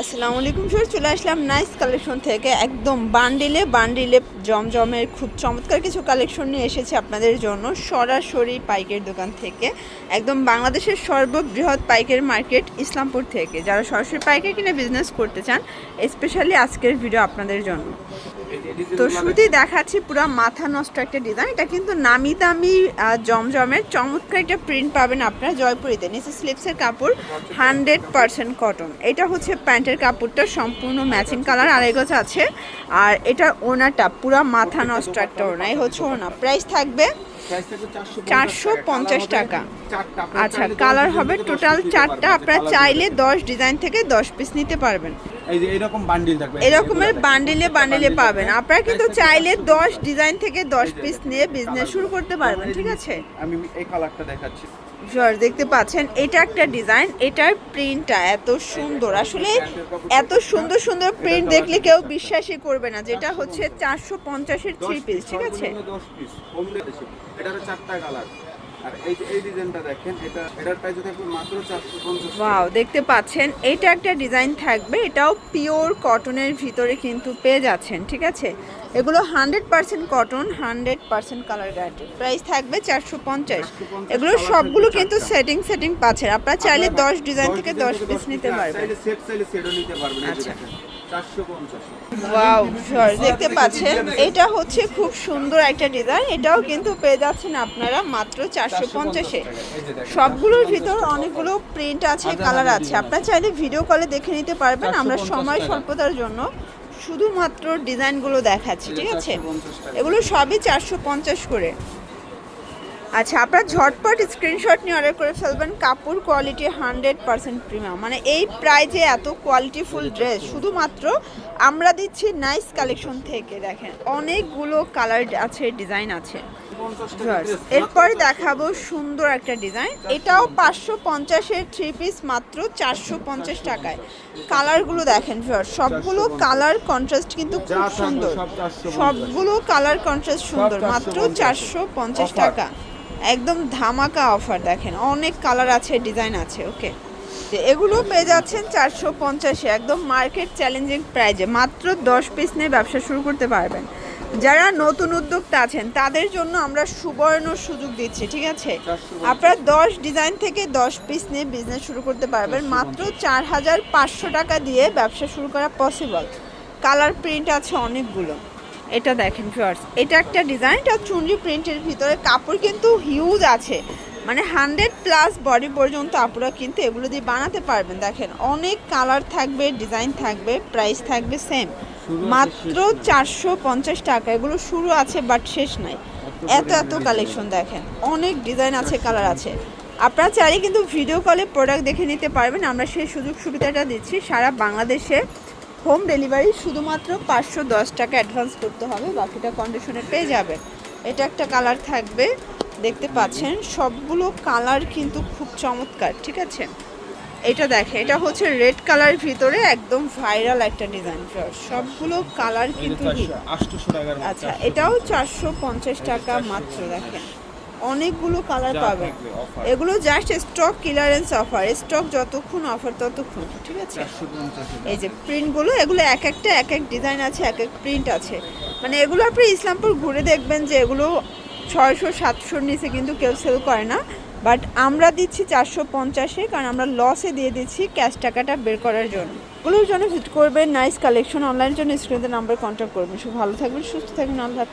আসসালামু আলাইকুম স্যার চলে আসলাম নাইস কালেকশন থেকে, একদম বান্ডিলে বান্ডিলে জমজমের খুব চমৎকার কিছু কালেকশন নিয়ে এসেছে আপনাদের জন্য, সরাসরি পাইকের দোকান থেকে, একদম বাংলাদেশের সর্ববৃহৎ পাইকের মার্কেট ইসলামপুর থেকে। যারা সরাসরি পাইকারি কিনে বিজনেস করতে চান স্পেশালি আজকের ভিডিও আপনাদের জন্য। তো শুরুতেই দেখাচ্ছি পুরো মাথা নষ্ট একটা ডিজাইন এটা কিন্তু নামি দামি জমজমের চমৎকার একটা প্রিন্ট পাবেন আপনারা জয়পুরিতে। নিচে স্লিপসের কাপড় হান্ড্রেড পার্সেন্ট কটন এটা হচ্ছে প্যান্টের কাপড়টা সম্পূর্ণ ম্যাচিং কালার আড়াই গজ আছে। আর এটার ওনাটা পুরো মাথা নষ্ট একটা ওনা এই হচ্ছে ওনা প্রাইস থাকবে চারশো পঞ্চাশ টাকা। আচ্ছা কালার হবে টোটাল চারটা। আপনারা চাইলে দশ ডিজাইন থেকে দশ পিস নিতে পারবেন। এরকমের বান্ডিলে বান্ডিলে পাবেন। আপনারা কিন্তু চাইলে দশ ডিজাইন থেকে দশ পিস নিয়ে বিজনেস শুরু করতে পারবেন। ঠিক আছে? আমি এই কালারটা দেখাচ্ছি। দেখতে পাচ্ছেন এটা একটা ডিজাইন এটার প্রিন্টটা এত সুন্দর। আসলে এত সুন্দর সুন্দর প্রিন্ট দেখলে কেউ বিশ্বাসই করবে না যেটা হচ্ছে চারশো পঞ্চাশের থ্রি পিস ঠিক আছে? এটা চারটা কালার ওয়াও দেখতে পাচ্ছেন এটা একটা ডিজাইন থাকবে এটাও পিওর কটনের ভিতরে কিন্তু পেয়ে যাচ্ছেন ঠিক আছে? এগুলো hundred percent cotton hundred percent colour guarantee price থাকবে চারশো পঞ্চাশ। এগুলো সবগুলো কিন্তু সেটিং সেটিং পাচ্ছেন। আপনারা চাইলে দশ ডিজাইন থেকে দশ পিস নিতে পারবেন। আচ্ছা। ওয়াও সর দেখতে পাচ্ছেন এটা হচ্ছে খুব সুন্দর একটা ডিজাইন এটাও কিন্তু পেয়ে যাচ্ছেন আপনারা মাত্র চারশো পঞ্চাশে। সবগুলোর ভিতর অনেকগুলো প্রিন্ট আছে কালার আছে। আপনারা চাইলে ভিডিও কলে দেখে নিতে পারবেন আমরা সময়। স্বল্পতার জন্য শুধুমাত্র ডিজাইনগুলো দেখাচ্ছি ঠিক আছে? এগুলো সবই চারশো পঞ্চাশ করে। আচ্ছা আপনারা ঝটপট স্ক্রিনশট নিয়ে অর্ডার করে ফেলবেন কাপড় কোয়ালিটি হান্ড্রেড পার্সেন্ট প্রিমিয়াম মানে এই প্রাইজে এত কোয়ালিটিফুল ড্রেস শুধুমাত্র আমরা দিচ্ছি নাইস কালেকশন থেকে দেখেন। অনেকগুলো কালার আছে ডিজাইন আছে। 50 টাকা Viewers, dress, এরপরে দেখাবো সুন্দর একটা ডিজাইন এটাও পাঁচশো পঞ্চাশের থ্রি পিস মাত্র চারশো পঞ্চাশ টাকায়। কালারগুলো দেখেন সবগুলো কালার কন্ট্রাস্ট কিন্তু খুব সুন্দর। সবগুলো কালার কন্ট্রাস্ট সুন্দর মাত্র চারশো পঞ্চাশ টাকা। একদম ধামাকা অফার দেখেন। অনেক কালার আছে ডিজাইন আছে ওকে। তো এগুলো পেয়ে যাচ্ছেন চারশো পঞ্চাশে একদম মার্কেট চ্যালেঞ্জিং প্রাইজে। মাত্র দশ পিস নিয়ে ব্যবসা শুরু করতে পারবেন। যারা নতুন উদ্যোক্তা আছেন তাদের জন্য আমরা সুবর্ণ সুযোগ দিচ্ছি ঠিক আছে? আপনারা দশ ডিজাইন থেকে দশ পিস নিয়ে বিজনেস শুরু করতে পারবেন। মাত্র চার হাজার পাঁচশো টাকা দিয়ে ব্যবসা শুরু করা পসিবল কালার প্রিন্ট আছে অনেকগুলো। এটা দেখেন ফিওর্স এটা একটা ডিজাইন এটা চুনরি প্রিন্টের ভিতরে কাপড় কিন্তু হিউজ আছে। মানে হান্ড্রেড প্লাস বডি পর্যন্ত আপনারা কিন্তু এগুলো দিয়ে বানাতে পারবেন। দেখেন অনেক কালার থাকবে ডিজাইন থাকবে প্রাইস থাকবে সেম মাত্র চারশো পঞ্চাশ টাকা এগুলো শুরু আছে বাট শেষ নাই। এত এত কালেকশন দেখেন অনেক ডিজাইন আছে কালার আছে। আপনারা চাইলে কিন্তু ভিডিও কলে প্রোডাক্ট দেখে নিতে পারবেন। আমরা সেই সুযোগ সুবিধাটা দিচ্ছি সারা বাংলাদেশে হোম ডেলিভারি শুধুমাত্র পাঁচশো দশ টাকা অ্যাডভান্স করতে হবে বাকিটা কন্ডিশনে পেয়ে যাবেন। এটা একটা কালার থাকবে দেখতে পাচ্ছেন সবগুলো কালার কিন্তু খুব চমৎকার ঠিক আছে? এটা দেখে এটা হচ্ছে রেড কালার ভিতরে একদম ভাইরাল একটা ডিজাইন সবগুলো কালার কিন্তু আচ্ছা এটাও চারশো পঞ্চাশ টাকা মাত্র দেখেন। অনেকগুলো কালার পাবেন এগুলো just stock clearance offer stock যতক্ষণ অফার ততক্ষণ ঠিক আছে? এই যে প্রিন্টগুলো এগুলো এক একটা এক এক ডিজাইন আছে এক এক প্রিন্ট আছে। মানে এগুলো আপনি ইসলামপুর ঘুরে দেখবেন যে এগুলো ছয়শো সাতশোর নিচে কিন্তু কেউ সেল করে না। বাট আমরা দিচ্ছি চারশো পঞ্চাশে কারণ আমরা লসে দিয়ে দিচ্ছি ক্যাশ টাকাটা বের করার জন্য। এগুলোর জন্য ভিজিট করবেন। নাইস কালেকশন অনলাইনের জন্য স্ক্রিনের নাম্বার কন্ট্যাক্ট করবেন। সব ভালো থাকবেন সুস্থ থাকবেন। আল্লাহ।